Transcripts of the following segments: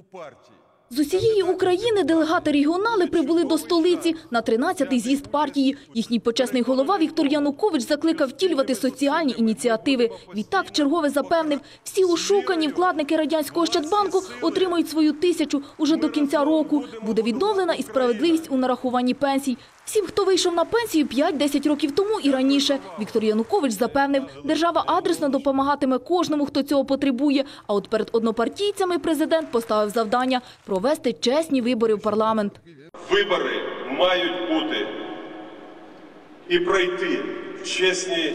у партії. З усієї України делегати регіонали прибули до столиці на 13-й з'їзд партії. Їхній почесний голова Віктор Янукович закликав втілювати соціальні ініціативи. Відтак чергове запевнив, всі ушукані вкладники радянського Щадбанку отримають свою тисячу уже до кінця року. Буде відновлена і справедливість у нарахуванні пенсій. Всім, хто вийшов на пенсію 5-10 років тому і раніше, Віктор Янукович запевнив, держава адресно допомагатиме кожному, хто цього потребує. А от перед однопартійцями президент поставив завдання провести чесні вибори в парламент. Вибори мають бути і пройти в чесній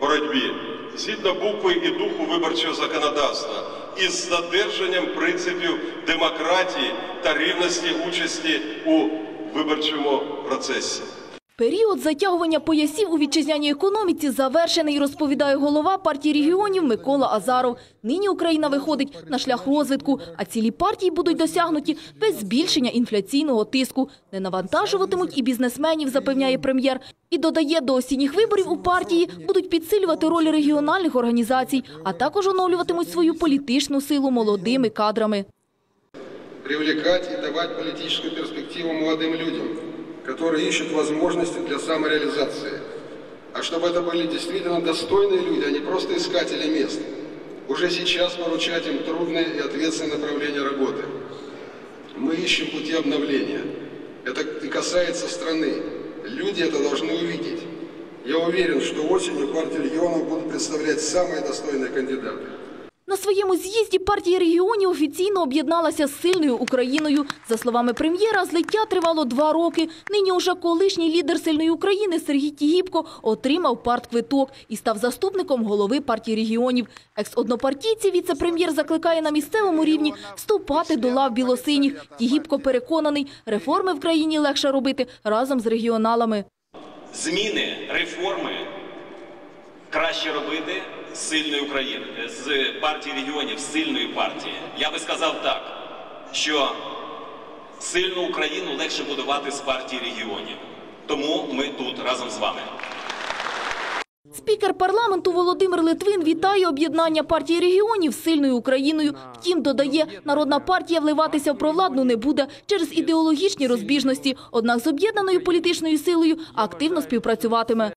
боротьбі згідно букви і духу виборчого законодавства із задержанням принципів демократії та рівності участі у виборчому процесі. Період затягування поясів у вітчизняній економіці завершений, розповідає голова партії регіонів Микола Азаров. Нині Україна виходить на шлях розвитку, а цілі партії будуть досягнуті без збільшення інфляційного тиску. Не навантажуватимуть і бізнесменів, запевняє прем'єр. І додає, до осінніх виборів у партії будуть підсилювати роль регіональних організацій, а також оновлюватимуть свою політичну силу молодими кадрами. Привлекать и давать политическую перспективу молодым людям, которые ищут возможности для самореализации. А чтобы это были действительно достойные люди, а не просто искатели мест. Уже сейчас поручать им трудные и ответственные направления работы. Мы ищем пути обновления. Это и касается страны. Люди это должны увидеть. Я уверен, что осенью партия регионов будут представлять самые достойные кандидаты. На своєму з'їзді партія регіонів офіційно об'єдналася з сильною Україною. За словами прем'єра, злиття тривало два роки. Нині уже колишній лідер сильної України Сергій Тігіпко отримав партквиток і став заступником голови партії регіонів. Екс-однопартійці віце-прем'єр закликає на місцевому рівні вступати до лав білосиніх. Тігіпко переконаний, реформи в країні легше робити разом з регіоналами. зміни, реформи краще робити сильної України, з партії регіонів, сильної партії. Я би сказав так, що сильну Україну легше будувати з партії регіонів. Тому ми тут разом з вами. Спікер парламенту Володимир Литвин вітає об'єднання партії регіонів з сильною Україною. Втім, додає, народна партія вливатися в провладну не буде через ідеологічні розбіжності. Однак з об'єднаною політичною силою активно співпрацюватиме.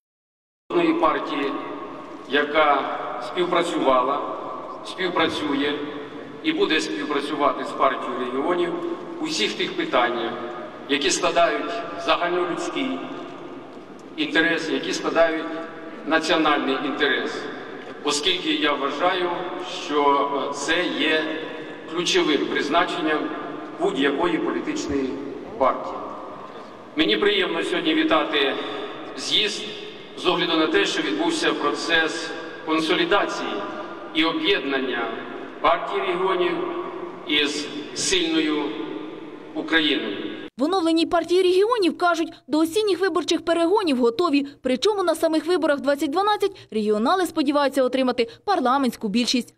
Партії, яка співпрацювала, співпрацює і буде співпрацювати з партією регіонів у всіх тих питаннях, які складають загальнолюдський інтерес, які складають національний інтерес, оскільки я вважаю, що це є ключовим призначенням будь-якої політичної партії. Мені приємно сьогодні вітати з'їзд з огляду на те, що відбувся процес консолідації і об'єднання партії регіонів із сильною Україною. В оновленій партії регіонів кажуть, до осінніх виборчих перегонів готові. Причому на самих виборах 2012 регіонали сподіваються отримати парламентську більшість.